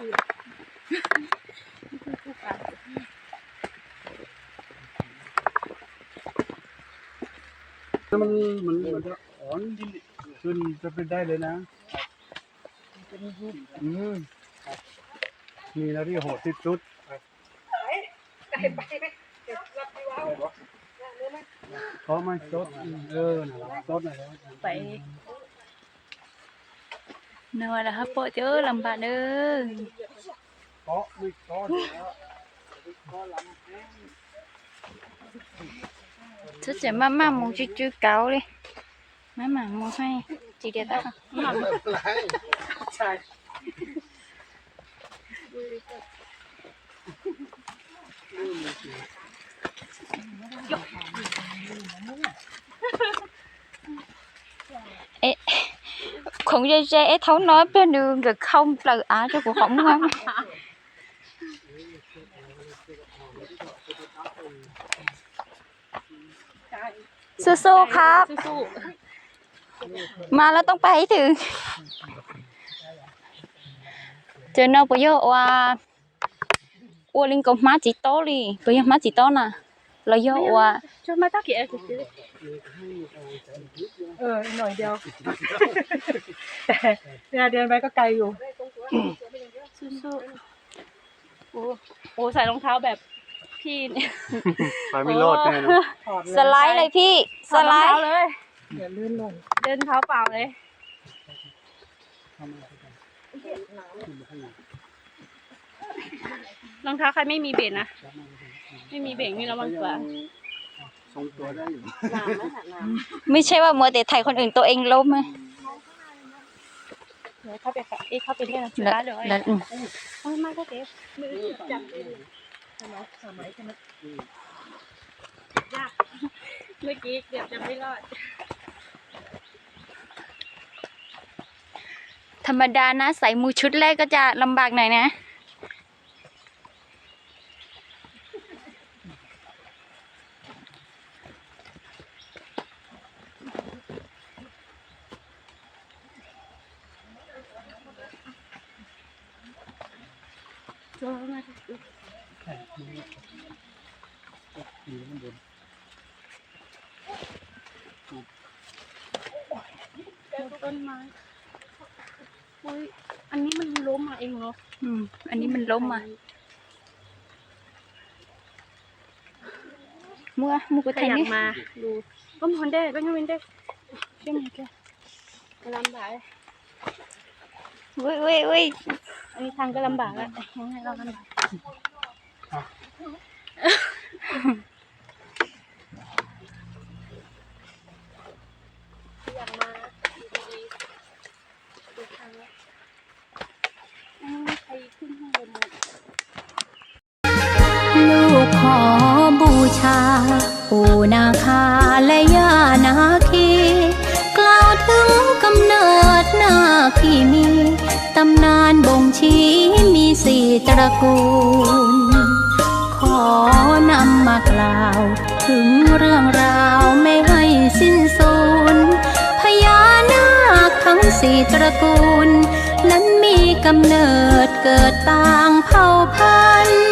มันมันมันจะอ่อนดินขึ้นจะเป็นได้เลยนะอืมนี่นะที่โหดที่สุดเพราะมันสดเออนะสดนะไปเนื้อแล้วครับโปะเจอลำบากเด้อเพราะไม่ก้อนแล้วก็ลำแห้ง chút sẽ má má muốn chú chú cáo đi má mà muốn hay chị đẹp tao ใช่ ê không dây dây thấu nói bên đường rồi không lời á cho cuộc không ngon สู้ๆครับสู้มาแล้วต้องไปให้ถึง เจอเนาประโยชน์ว่าอัวลิงกับมาจิโต้ลีประโยชน์มาจิโต้น่ะ เราโยกว่าๆช่วยมาตะเกียบสิเออหน่อยเดียวแต่เวลาเดินไปก็ไกลอยู่สู้ๆโอ้โอ้ใส่รองเท้าแบบพี่เนี่ยไปไม่รอดแน่เนอะสไลด์เลยพี่ สไลถอดรองด์เท้าเลยอย่าลื่นลงเดินเท้าเปล่าเลยรองเท้าใครไม่มีเบรกนะ ไม่มีเบรกนี่ระวังตัวทรงตัวได้อยู่น้ำไหมหาน้ไม่ใช่ว่ามัวแต่ถ่ายคนอื่นตัวเองล้มไหมำเดี๋ยวเข้าไปค่ะเอ้ยเข้าไปเล่นนะจุแล้วฬาเดี๋ยวแล้วอืมโอ้ยมาก็เก็บมือจับเลยใช่ไหมหาไหมใช่ไหมยากเมื่อกี้เกือบจะไม่รอดธรรมดานะใส่หมูชุดแรกก็จะลำบากหน่อยนะ ตัวมาอยู่ข้างบนต้นไม้โอ้ยอันนี้มันล้มมาเองเนาะอืม อันนี้มันล้มมามัวมูกุขไทยยับนี่มาดูก็มันได้ก็ยังไม่ได้ใช่ไหมแกลำบาก เว้ยเว้ยเว้ยอันนี้ทางก็ลำบากแล้วยังไงเราลำบากอยากมาดีๆดูทางนี้ใครขึ้นข้างบนหมด ลูกขอบูชา ปู่นาคาและำนานบ่งชี้มีสี่ตระกูล ขอนำมากล่าว ถึงเรื่องราวไม่ให้สิ้นสูญพญานาคทั้งสี่ตระกูล นั้นมีกำเนิดเกิดต่างเผ่าพันธุ์